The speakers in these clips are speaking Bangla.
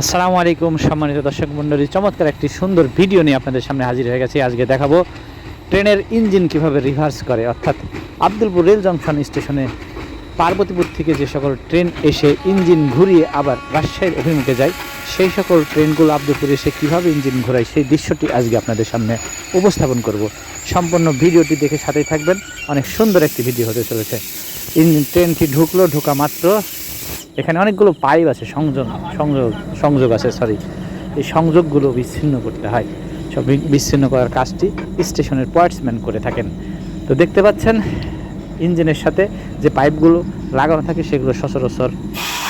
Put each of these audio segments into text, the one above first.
আসসালামু আলাইকুম সম্মানিত দর্শক মণ্ডলী। চমৎকার একটি সুন্দর ভিডিও নিয়ে আপনাদের সামনে হাজির হয়ে গেছি। আজকে দেখাবো ট্রেনের ইঞ্জিন কীভাবে রিভার্স করে। অর্থাৎ আব্দুলপুর রেল জংশন স্টেশনে পার্বতীপুর থেকে যে সকল ট্রেন এসে ইঞ্জিন ঘুরিয়ে আবার রাজশাহীর অভিমুখে যায়, সেই সকল ট্রেনগুলো আব্দুলপুর এসে কীভাবে ইঞ্জিন ঘোরায়, সেই দৃশ্যটি আজকে আপনাদের সামনে উপস্থাপন করব। সম্পূর্ণ ভিডিওটি দেখে সাথেই থাকবেন। অনেক সুন্দর একটি ভিডিও হতে চলেছে। ইঞ্জিন, ট্রেনটি ঢুকলো, ঢোকা মাত্র এখানে অনেকগুলো পাইপ আছে, সংযোগ সংযোগ সংযোগ আছে সরি এই সংযোগগুলো বিচ্ছিন্ন করতে হয়। সব বিচ্ছিন্ন করার কাজটি স্টেশনের পয়েন্টসম্যান করে থাকেন। তো দেখতে পাচ্ছেন, ইঞ্জিনের সাথে যে পাইপগুলো লাগানো থাকে, সেগুলো সচরাচর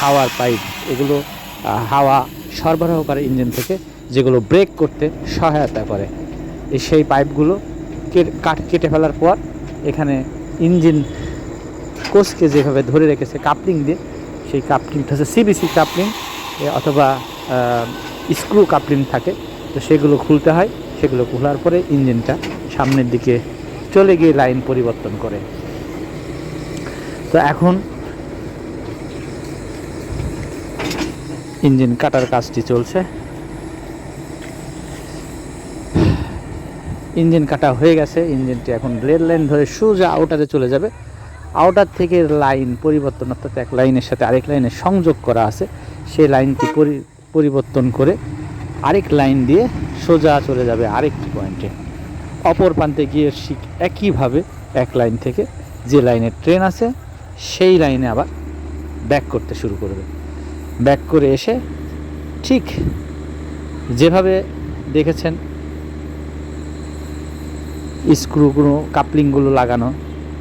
হাওয়ার পাইপ। এগুলো হাওয়া সরবরাহ করে ইঞ্জিন থেকে, যেগুলো ব্রেক করতে সহায়তা করে। এই সেই পাইপগুলো কে- কাট কেটে ফেলার পর, এখানে ইঞ্জিন কোচকে যেভাবে ধরে রেখেছে, কাপলিং দিয়ে সেই কাপলিংটা হচ্ছে সিবিসি কাপলিং অথবা স্ক্রু কাপলিং থাকে। তো সেগুলো খুলতে হয়, সেগুলো খোলার পরে ইঞ্জিনটা সামনের দিকে চলে গিয়ে লাইন পরিবর্তন করে। তো এখন ইঞ্জিন কাটার কাজটি চলছে। ইঞ্জিন কাটা হয়ে গেছে, ইঞ্জিনটি এখন রেল লাইন ধরে সোজা আউটারে চলে যাবে। আউটার থেকে লাইন পরিবর্তন, অর্থাৎ এক লাইনের সাথে আরেক লাইনের সংযোগ করা আছে, সেই লাইনটি পরি- পরিবর্তন করে আরেক লাইন দিয়ে সোজা চলে যাবে আরেকটি পয়েন্টে অপর প্রান্তে গিয়ে ঠিক একইভাবে এক লাইন থেকে যে লাইনে ট্রেন আছে, সেই লাইনে আবার ব্যাক করতে শুরু করবে। ব্যাক করে এসে ঠিক যেভাবে দেখেছেন স্ক্রুগুলো কাপলিংগুলো লাগানো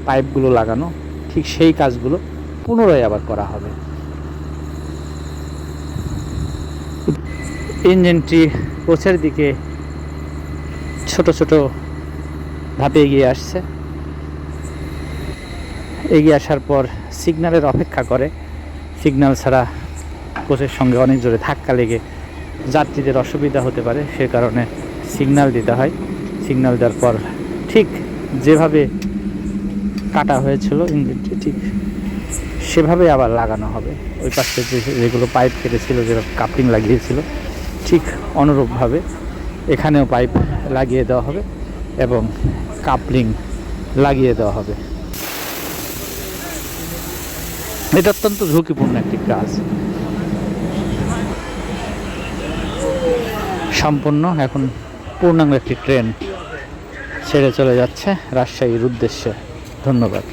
পাইপগুলো লাগানো ঠিক সেই কাজগুলো পুনরায় আবার করা হবে। ইঞ্জিনটি কোচের দিকে ছোট ছোট ধাপে এগিয়ে আসছে। এগিয়ে আসার পর সিগন্যালের অপেক্ষা করে। সিগন্যাল ছাড়া কোচের সঙ্গে অনেক জোরে ধাক্কা লেগে যাত্রীদের অসুবিধা হতে পারে, সে কারণে সিগন্যাল দিতে হয়। সিগন্যাল দেওয়ার পর ঠিক যেভাবে কাটা হয়েছিল ইঞ্জিনটি, ঠিক সেভাবে আবার লাগানো হবে। ওই পাশে যে যেগুলো পাইপ কেটেছিল যেভাবে কাপলিং লাগিয়েছিল, ঠিক অনুরূপভাবে এখানেও পাইপ লাগিয়ে দেওয়া হবে এবং কাপলিং লাগিয়ে দেওয়া হবে। এটা অত্যন্ত ঝুঁকিপূর্ণ একটি কাজ। সম্পূর্ণ এখন পূর্ণাঙ্গ একটি ট্রেন ছেড়ে চলে যাচ্ছে রাজশাহীর উদ্দেশ্যে। ধন্যবাদ।